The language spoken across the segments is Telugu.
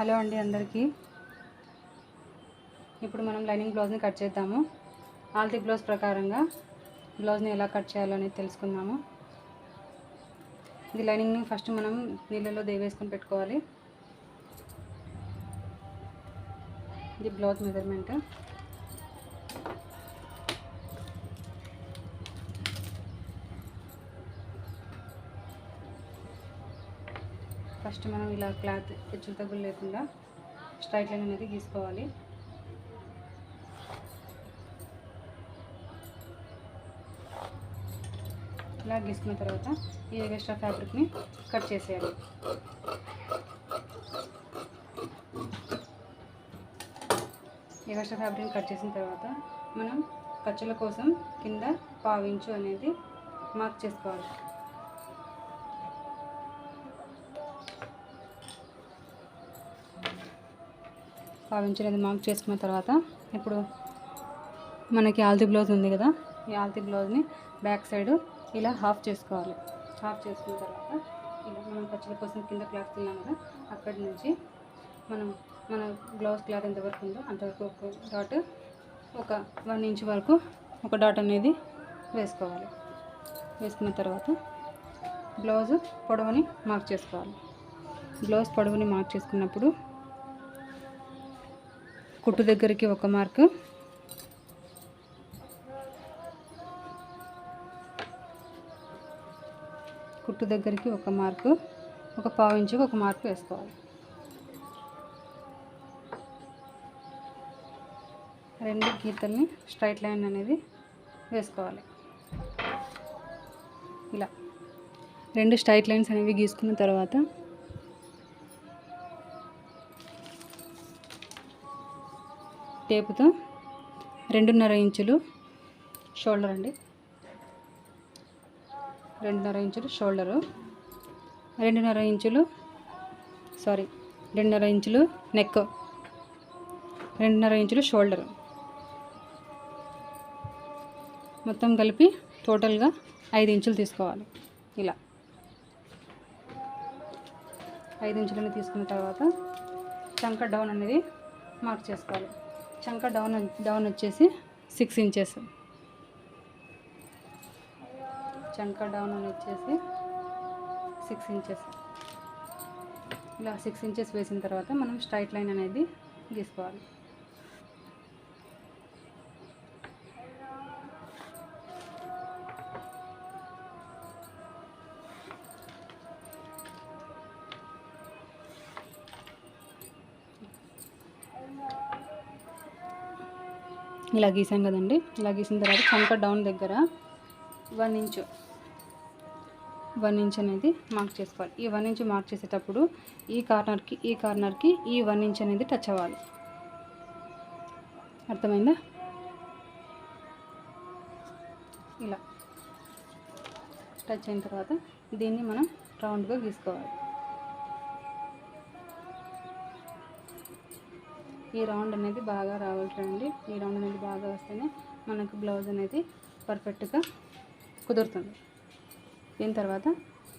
హలో అండి అందరికీ. ఇప్పుడు మనం లైనింగ్ బ్లౌజ్ని కట్ చేద్దాము. ఆల్ది బ్లౌజ్ ప్రకారంగా బ్లౌజ్ని ఎలా కట్ చేయాలో అనేది తెలుసుకుందాము. ఇది లైనింగ్ని ఫస్ట్ మనం నీళ్ళలో దేవేసుకొని పెట్టుకోవాలి. ఇది బ్లౌజ్ మెజర్మెంట్. ఫస్ట్ మనం ఇలా క్లాత్ హెచ్చు తగ్గులు లేకుండా స్ట్రైట్ లైన్ అనేది గీసుకోవాలి. ఇలా గీసుకున్న తర్వాత ఈ ఎక్స్ట్రా ఫ్యాబ్రిక్ని కట్ చేసేయాలి. ఎక్స్ట్రా ఫ్యాబ్రిక్ని కట్ చేసిన తర్వాత మనం ఖర్చుల కోసం కింద పావించు అనేది మార్క్ చేసుకోవాలి. పావించు అనేది మార్క్ చేసుకున్న తర్వాత. ఇప్పుడు మనకి ఆల్తీ బ్లౌజ్ ఉంది కదా ఈ ఆల్తీ బ్లౌజ్ని బ్యాక్ సైడ్ ఇలా హాఫ్ చేసుకోవాలి. హాఫ్ చేసుకున్న తర్వాత ఇలా మనం ఖర్చుల కోసం కింద క్లాత్ తిన్నాం కదా అక్కడి నుంచి మనం మన బ్లౌజ్ క్లాత్ ఎంతవరకు ఉందో అంతవరకు ఒక డాట్ ఒక వన్ ఇంచ్ వరకు ఒక డాట్ అనేది వేసుకోవాలి. వేసుకున్న తర్వాత బ్లౌజ్ పొడవుని మార్క్ చేసుకోవాలి. బ్లౌజ్ పొడవుని మార్క్ చేసుకున్నప్పుడు కుట్టు దగ్గరికి ఒక మార్కు. కుట్టు దగ్గరికి ఒక మార్కు. ఒక పావు ఇంచుకి ఒక మార్కు వేసుకోవాలి. రెండు గీతల్ని స్ట్రైట్ లైన్ అనేది వేసుకోవాలి. ఇలా. రెండు స్ట్రైట్ లైన్స్ అనేవి గీసుకున్న తర్వాత టేపుతో రెండున్నర ఇంచులు షోల్డర్ అండి. రెండున్నర ఇంచులు షోల్డరు. రెండున్నర ఇంచులు సారీ రెండున్నర ఇంచులు నెక్. రెండున్నర ఇంచులు షోల్డరు. మొత్తం కలిపి టోటల్గా ఐదు ఇంచులు తీసుకోవాలి. ఇలా. ఐదు ఇంచులని తీసుకున్న తర్వాత చంక డౌన్ అనేది మార్క్ చేసుకోవాలి. చంక డౌన్ డౌన్ వచ్చేసి సిక్స్ ఇంచెస్ చంక డౌన్ అని వచ్చేసి సిక్స్ ఇంచెస్ ఇలా సిక్స్ ఇంచెస్ వేసిన తర్వాత మనం స్ట్రైట్ లైన్ అనేది గీసుకోవాలి. ఇలా గీసాం కదండి. ఇలా గీసిన తర్వాత చంక డౌన్ దగ్గర వన్ ఇంచు వన్ ఇంచ్ అనేది మార్క్ చేసుకోవాలి. ఈ వన్ ఇంచ్ మార్క్ చేసేటప్పుడు ఈ కార్నర్కి ఈ కార్నర్కి ఈ వన్ ఇంచ్ అనేది టచ్ అవ్వాలి. అర్థమైందా? ఇలా టచ్ అయిన తర్వాత దీన్ని మనం రౌండ్గా గీసుకోవాలి. ఈ రౌండ్ అనేది బాగా రావాలి ఈ రౌండ్ అనేది బాగా వస్తేనే మనకు బ్లౌజ్ అనేది పర్ఫెక్ట్గా కుదురుతుంది. దీని తర్వాత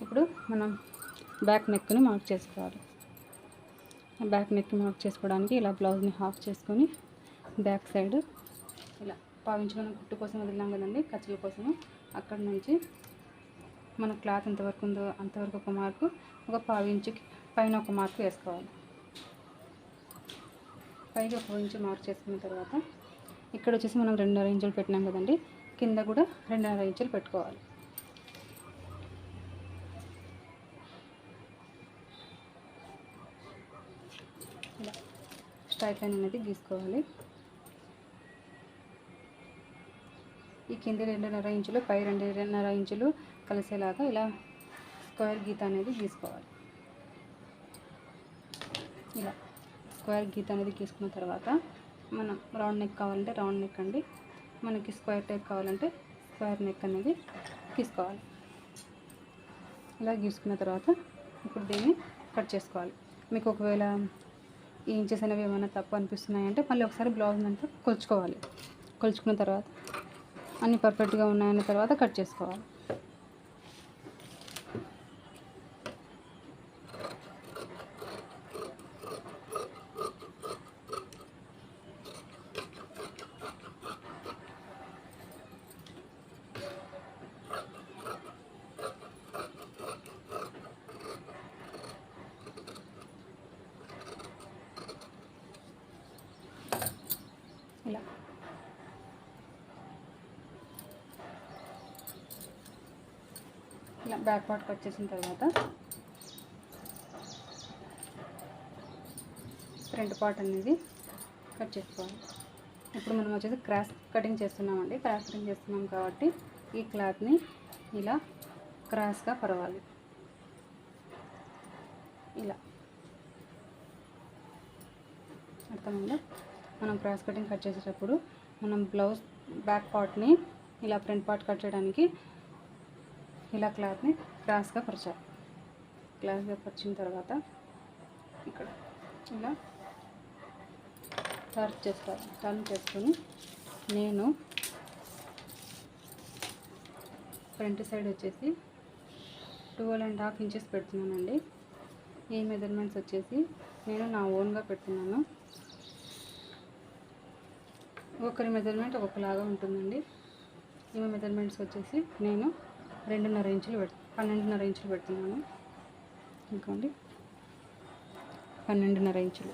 ఇప్పుడు మనం బ్యాక్ నెక్ని మార్క్ చేసుకోవాలి. బ్యాక్ నెక్ మార్క్ చేసుకోవడానికి ఇలా బ్లౌజ్ని హాఫ్ చేసుకొని బ్యాక్ సైడ్ ఇలా పావించుకొని కుట్టు కోసం వదిలినాం కదండి ఖర్చుల కోసము అక్కడ నుంచి మన క్లాత్ ఎంతవరకు ఉందో అంతవరకు ఒక మార్కు ఒక పావించుకి పైన ఒక మార్కు వేసుకోవాలి. పైగా ఒక ఇంచు మార్క్ చేసుకున్న తర్వాత ఇక్కడ వచ్చేసి మనం రెండున్నర ఇంచులు పెట్టినాం కదండి. కింద కూడా రెండున్నర ఇంచులు పెట్టుకోవాలి. ఇలా స్ట్రైట్ లైన్ అనేది గీసుకోవాలి. ఈ కింద రెండున్నర ఇంచులు పై రెండున్నర ఇంచులు కలిసేలాగా ఇలా స్క్వేర్ గీత అనేది గీసుకోవాలి. ఇలా. స్క్వేర్ గీత అనేది గీసుకున్న తర్వాత మనం రౌండ్ నెక్ కావాలంటే రౌండ్ నెక్ అండి. మనకి స్క్వేర్ టైప్ కావాలంటే స్క్వేర్ నెక్ అనేది తీసుకోవాలి ఇలా గీసుకున్న తర్వాత ఇప్పుడు దీన్ని కట్ చేసుకోవాలి. మీకు ఒకవేళ ఈ ఇంచెస్ అనేవి ఏమైనా తప్పు అనిపిస్తున్నాయంటే మళ్ళీ ఒకసారి బ్లౌజ్ అంతా కొలుచుకోవాలి. కొలుచుకున్న తర్వాత అన్నీ పర్ఫెక్ట్గా ఉన్నాయన్న తర్వాత కట్ చేసుకోవాలి. బ్యాక్ పార్ట్ కట్ చేసిన తర్వాత ఫ్రంట్ పార్ట్ అనేది కట్ చేసుకోవాలి. ఇప్పుడు మనం వచ్చేసి క్రాస్ కటింగ్ చేస్తున్నామండి. క్రాస్ కటింగ్ చేస్తున్నాం కాబట్టి ఈ క్లాత్ని ఇలా క్రాస్గా పరవాలి. ఇలా. అర్థమైందా? మనం క్రాస్ కటింగ్ కట్ చేసేటప్పుడు మనం బ్లౌజ్ బ్యాక్ పార్ట్ని ఇలా ఫ్రంట్ పార్ట్ కట్ చేయడానికి ఇలా క్లాత్ని క్రాస్గా పరచాలి. క్లాస్గా పరిచిన తర్వాత ఇక్కడ ఇలా టర్న్ చేస్తారు. టర్న్ చేసుకొని నేను ఫ్రంట్ సైడ్ వచ్చేసి ట్వెల్వ్ అండ్ హాఫ్ ఇంచెస్ పెడుతున్నానండి. ఈ మెజర్మెంట్స్ వచ్చేసి నేను నా ఓన్గా పెడుతున్నాను. ఒకరి మెజర్మెంట్ ఒకలాగా ఉంటుందండి. ఈమె మెజర్మెంట్స్ వచ్చేసి నేను రెండున్నర ఇంచులు పెడు పన్నెండున్నర ఇంచులు పెడుతున్నాను. ఇంకోండి. పన్నెండున్నర ఇంచులు.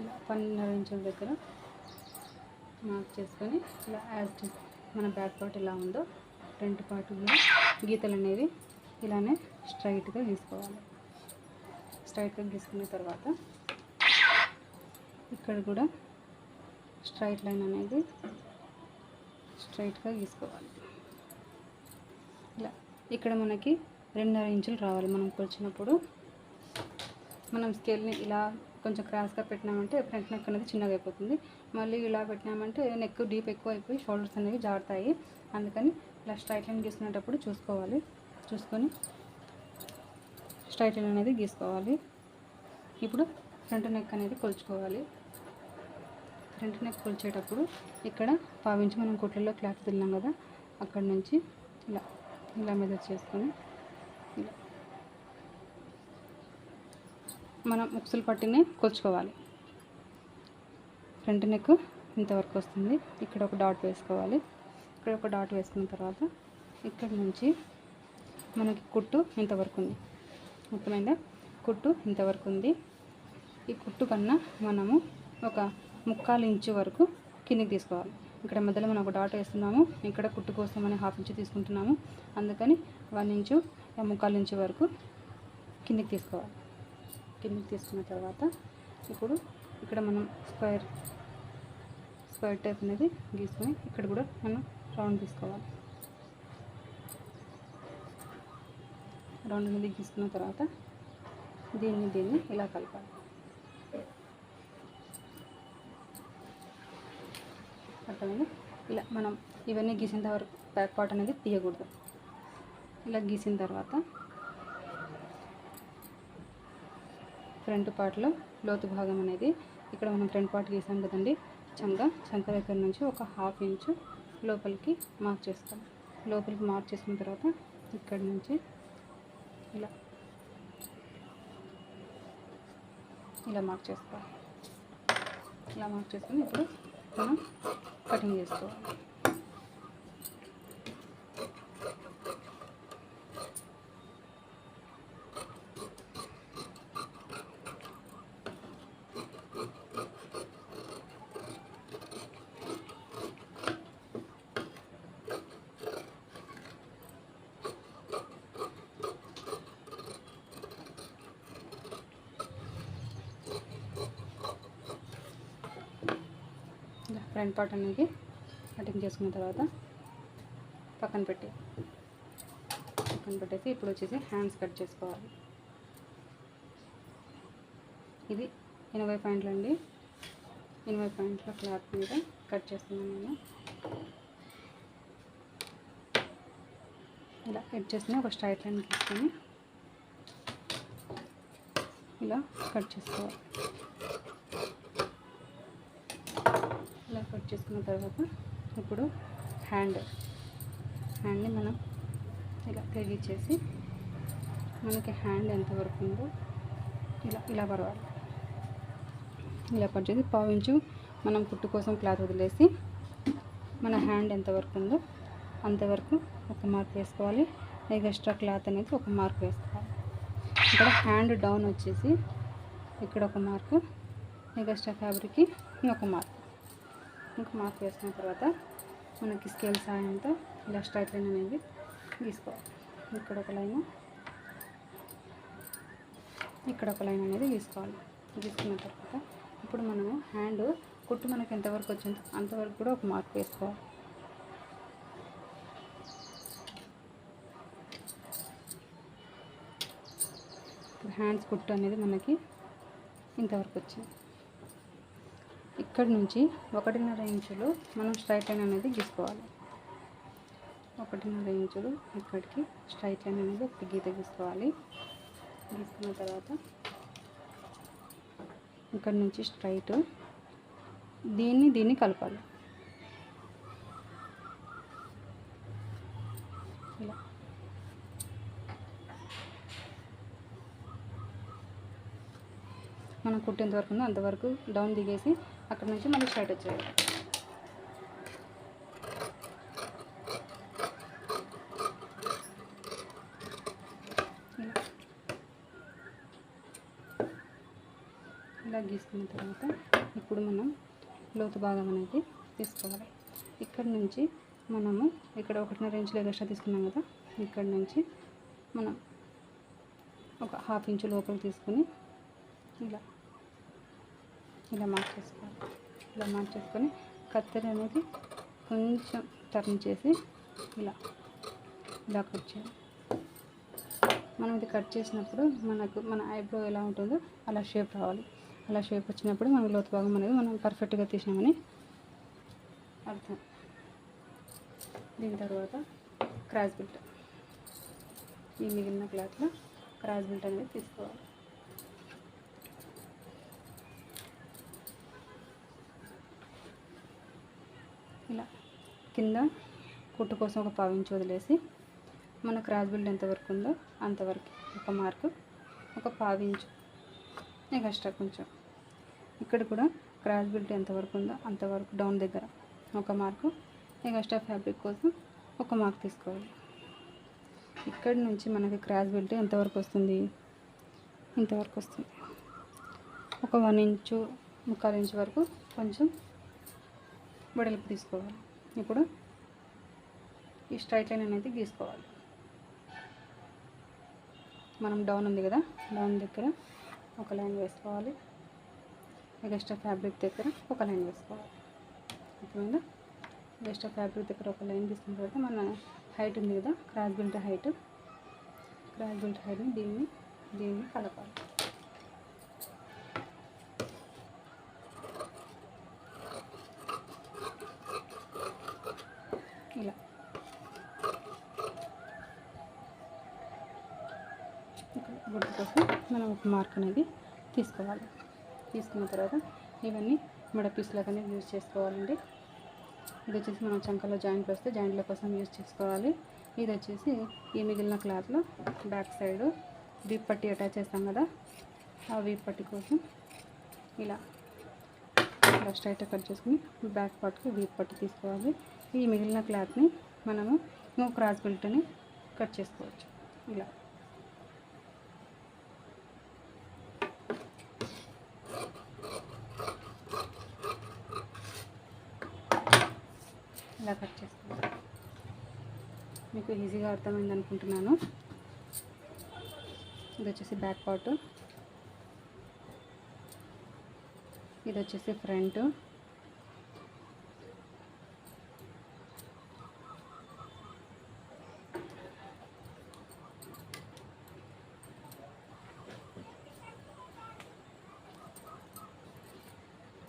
ఇలా పన్నెండున్నర ఇంచుల దగ్గర మార్క్ చేసుకొని ఇలా యాజ్ మన బ్యాక్ పార్ట్ ఎలా ఉందో ఫ్రంట్ పార్ట్ గీతలు అనేవి ఇలానే స్ట్రైట్గా గీసుకోవాలి. స్ట్రైట్గా గీసుకున్న తర్వాత ఇక్కడ కూడా స్ట్రైట్ లైన్ అనేది స్ట్రైట్గా గీసుకోవాలి. ఇలా ఇక్కడ మనకి రెండున్నర ఇంచులు రావాలి. మనం కొలిచినప్పుడు మనం స్కేల్ని ఇలా కొంచెం క్రాస్గా పెట్టినామంటే ఫ్రంట్ నెక్ అనేది చిన్నగా అయిపోతుంది. మళ్ళీ ఇలా పెట్టినామంటే నెక్ డీప్ ఎక్కువ అయిపోయి షోల్డర్స్ అనేవి జారుతాయి. అందుకని ఇలా స్ట్రైట్ లైన్ గీసుకునేటప్పుడు చూసుకోవాలి. చూసుకొని స్ట్రైట్ అనేది గీసుకోవాలి. ఇప్పుడు ఫ్రంట్ నెక్ అనేది కొలుచుకోవాలి. ఫ్రంట్ నెక్ కొలిచేటప్పుడు ఇక్కడ పావించి మనం కుట్లలో క్లాత్ తిన్నాం కదా అక్కడ నుంచి ఇలా ఇలా మెజర్ చేసుకొని ఇలా మనం ఉక్సులు పట్టినే కొలుచుకోవాలి. ఫ్రంట్ నెక్ ఇంతవరకు వస్తుంది. ఇక్కడ ఒక డాట్ వేసుకోవాలి. ఇక్కడ ఒక డాట్ వేసుకున్న తర్వాత ఇక్కడ నుంచి మనకి కుట్టు ఇంతవరకు ఉంది. మొత్తమైందా? కుట్టు ఇంతవరకు ఉంది. ఈ కుట్టు కన్నా మనము ఒక ముక్కాలు ఇంచు వరకు కిందికి తీసుకోవాలి. ఇక్కడ మధ్యలో మనం ఒక డాట్ వేస్తున్నాము. ఇక్కడ కుట్టు కోసం అని హాఫ్ ఇంచు తీసుకుంటున్నాము. అందుకని వన్ ఇంచు ఆ ముక్కాలు ఇంచు వరకు కిందికి తీసుకోవాలి. కిందికి తీసుకున్న తర్వాత ఇప్పుడు ఇక్కడ మనం స్క్వేర్ స్క్వేర్ టైప్ అనేది గీసుకొని ఇక్కడ కూడా మనం రౌండ్ తీసుకోవాలి. రెండు అనేది గీసుకున్న తర్వాత దీన్ని దీన్ని ఇలా కలపాలి. అర్థమైంది? ఇలా మనం ఇవన్నీ గీసిన వరకు బ్యాక్ పార్ట్ అనేది తీయకూడదు. ఇలా గీసిన తర్వాత ఫ్రంట్ పార్ట్లో లోతు భాగం అనేది ఇక్కడ మనం ఫ్రంట్ పార్ట్ గీసాం కదండి చంక చంక దగ్గర నుంచి ఒక హాఫ్ ఇంచు లోపలికి మార్క్ చేస్తాం. లోపలికి మార్క్ చేసిన తర్వాత ఇక్కడ నుంచి ఇలా. ఇలా మార్క్ చేసుకోవాలి. ఇలా మార్క్ చేసుకుని ఇప్పుడు మనం కటింగ్ చేసుకోవాలి. ఫ్రంట్ పార్ట్ అనేది కటింగ్ చేసుకున్న తర్వాత పక్కన పెట్టి పక్కన పెట్టేసి ఇప్పుడు వచ్చేసి హ్యాండ్స్ కట్ చేసుకోవాలి. ఇది ఎనభై పాయింట్లు అండి. ఎనభై పాయింట్ల క్లాత్ మీద కట్ చేస్తున్నాను నేను. ఇలా కట్ చేసుకుని ఒక స్ట్రైట్ లైన్ తీసుకొని ఇలా కట్ చేసుకోవాలి ఇలా కట్ చేసుకున్న తర్వాత ఇప్పుడు హ్యాండ్ హ్యాండ్ని మనం ఇలా తెగిచ్చేసి మనకి హ్యాండ్ ఎంతవరకు ఉందో ఇలా ఇలా పరవాలి ఇలా కట్ చేసి పావించు మనం కుట్టు కోసం క్లాత్ వదిలేసి మన హ్యాండ్ ఎంతవరకు ఉందో అంతవరకు ఒక మార్క్ వేసుకోవాలి. ఎక్స్ట్రా క్లాత్ అనేది ఒక మార్క్ వేసుకోవాలి. ఇక్కడ హ్యాండ్ డౌన్ వచ్చేసి ఇక్కడ ఒక మార్కు ఎగస్ట్రా ఫ్యాబ్రిక్కి ఒక మార్క్. ఇంకా మార్క్ వేసుకున్న తర్వాత మనకి స్కేల్ సాయంతో ఇలా స్ట్రైట్ లైన్ అనేది గీసుకోవాలి ఇక్కడ ఒక లైన్ ఇక్కడ ఒక లైన్ అనేది గీసుకోవాలి గీసుకున్న తర్వాత ఇప్పుడు మనము హ్యాండ్ కుట్టు మనకి ఎంతవరకు వచ్చిందో అంతవరకు కూడా ఒక మార్క్ వేసుకోవాలి. ఇప్పుడు హ్యాండ్స్ కుట్టు అనేది మనకి ఇంతవరకు వచ్చింది. ఇక్కడ నుంచి ఒకటిన్నర ఇంచులు మనం స్ట్రైట్ లైన్ అనేది గీసుకోవాలి. ఒకటిన్నర ఇంచులు ఇక్కడికి స్ట్రైట్ లైన్ అనేది ఒక గీత గీసుకోవాలి. గీసుకున్న తర్వాత ఇక్కడ నుంచి స్ట్రైట్ దీన్ని దీన్ని కలపాలి. ఇలా. మనం కుట్టేంత వరకు ఉందో అంతవరకు డౌన్ దిగేసి అక్కడ నుంచి మళ్ళీ స్టార్ట్ వచ్చేయాలి ఇలా. గీసుకున్న తర్వాత ఇప్పుడు మనం లోతు భాగం అనేది తీసుకోవాలి ఇక్కడ నుంచి మనము ఇక్కడ ఒకటిన్నర ఇంచులు ఎక్స్ట్రా తీసుకున్నాం కదా ఇక్కడ నుంచి మనం ఒక హాఫ్ ఇంచు లోపలికి తీసుకొని ఇలా ఇలా మార్చేసుకోవాలి. ఇలా మార్చేసుకొని కత్తెర అనేది కొంచెం టర్న్ చేసి ఇలా ఇలా కట్ చేయాలి మనం ఇది కట్ చేసినప్పుడు మనకు మన ఐబ్రో ఎలా ఉంటుందో అలా షేప్ రావాలి. అలా షేప్ వచ్చినప్పుడు మన లోతు భాగం అనేది మనం పర్ఫెక్ట్గా తీసినామని అర్థం. దీని తర్వాత క్రాస్ బిల్ట్ ఈ మిగిలిన క్లాత్లో క్రాస్ బిల్ట్ అనేది తీసుకోవాలి ఇలా కింద కుట్టు కోసం ఒక పావించి వదిలేసి మన క్రాస్ బిల్డ్ ఎంతవరకు ఉందో అంతవరకు ఒక మార్కు ఒక పావించు ఎక్స్ట్రా కొంచెం. ఇక్కడ కూడా క్రాస్ బిల్డ్ ఎంతవరకు ఉందో అంతవరకు డౌన్ దగ్గర ఒక మార్కు. ఎక్స్ట్రా ఫ్యాబ్రిక్ కోసం ఒక మార్క్ తీసుకోవాలి. ఇక్కడ నుంచి మనకి క్రాస్ బెల్ట్ ఎంతవరకు వస్తుంది? ఇంతవరకు వస్తుంది. ఒక వన్ ఇంచు ముక్కాలు ఇంచు వరకు కొంచెం వెడల్పు తీసుకోవాలి. ఇప్పుడు ఈ స్ట్రైట్ లైన్ అనేది గీసుకోవాలి. మనం డౌన్ ఉంది కదా డౌన్ దగ్గర ఒక లైన్ వేసుకోవాలి. ఎక్స్ట్రా ఫ్యాబ్రిక్ దగ్గర ఒక లైన్ వేసుకోవాలి. అర్థమైందా? ఎక్స్ట్రా ఫ్యాబ్రిక్ దగ్గర ఒక లైన్ తీసుకున్న తర్వాత మన హైట్ ఉంది కదా cross built height. Cross built హైట్ని దీన్ని దీన్ని కలపాలి ఇలా ఇక్కడ గుడ్డు కోసం మనం ఒక మార్క్ అనేది తీసుకోవాలి. తీసుకున్న తర్వాత ఇవన్నీ మెడ పీస్లాగానే యూజ్ చేసుకోవాలండి. ఇది వచ్చేసి మనం చంకలో జాయింట్ వస్తే జాయింట్ల కోసం యూజ్ చేసుకోవాలి. ఇది వచ్చేసి ఈ మిగిలిన క్లాత్లో బ్యాక్ సైడ్ వీప్ పట్టి అటాచ్ చేస్తాం కదా ఆ వీప్ పట్టి కోసం ఇలా ఇలా అయితే కట్ చేసుకుని బ్యాక్ పార్ట్కి వీప్ పట్టి తీసుకోవాలి. ఈ మిగిలిన క్లాత్ని మనము క్రాస్ బెల్ట్ని కట్ చేసుకోవచ్చు. ఇలా. ఇలా కట్ చేసుకోవాలి మీకు ఈజీగా అర్థమైంది అనుకుంటున్నాను. ఇది వచ్చేసి బ్యాక్ పార్ట్ ఇది వచ్చేసి ఫ్రంట్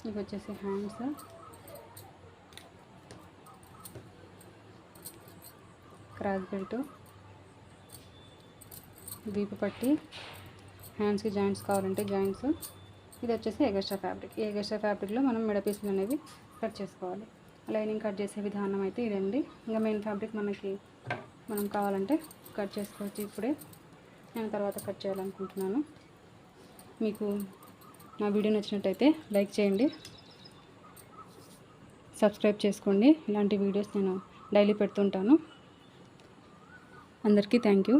ఇవి వచ్చేసి హ్యాండ్స్ క్రాస్ బెల్ట్ వీపు పట్టి హ్యాండ్స్కి జాయింట్స్ కావాలంటే జాయింట్స్. ఇది వచ్చేసి ఎగస్ట్రా ఫ్యాబ్రిక్. ఈ ఎగస్ట్రా ఫ్యాబ్రిక్లో మనం మిడపీసులు అనేవి కట్ చేసుకోవాలి. లైనింగ్ కట్ చేసే విధానం అయితే ఇదండి. ఇంకా మెయిన్ ఫ్యాబ్రిక్ మనకి మనం కావాలంటే కట్ చేసుకోవచ్చు ఇప్పుడే. నేను తర్వాత కట్ చేయాలనుకుంటున్నాను. మీకు నా వీడియో నచ్చినట్టయితే లైక్ చేయండి. సబ్స్క్రైబ్ చేసుకోండి. ఇలాంటి వీడియోస్ నేను డైలీ పెడుతుంటాను. అందరికీ థ్యాంక్ యూ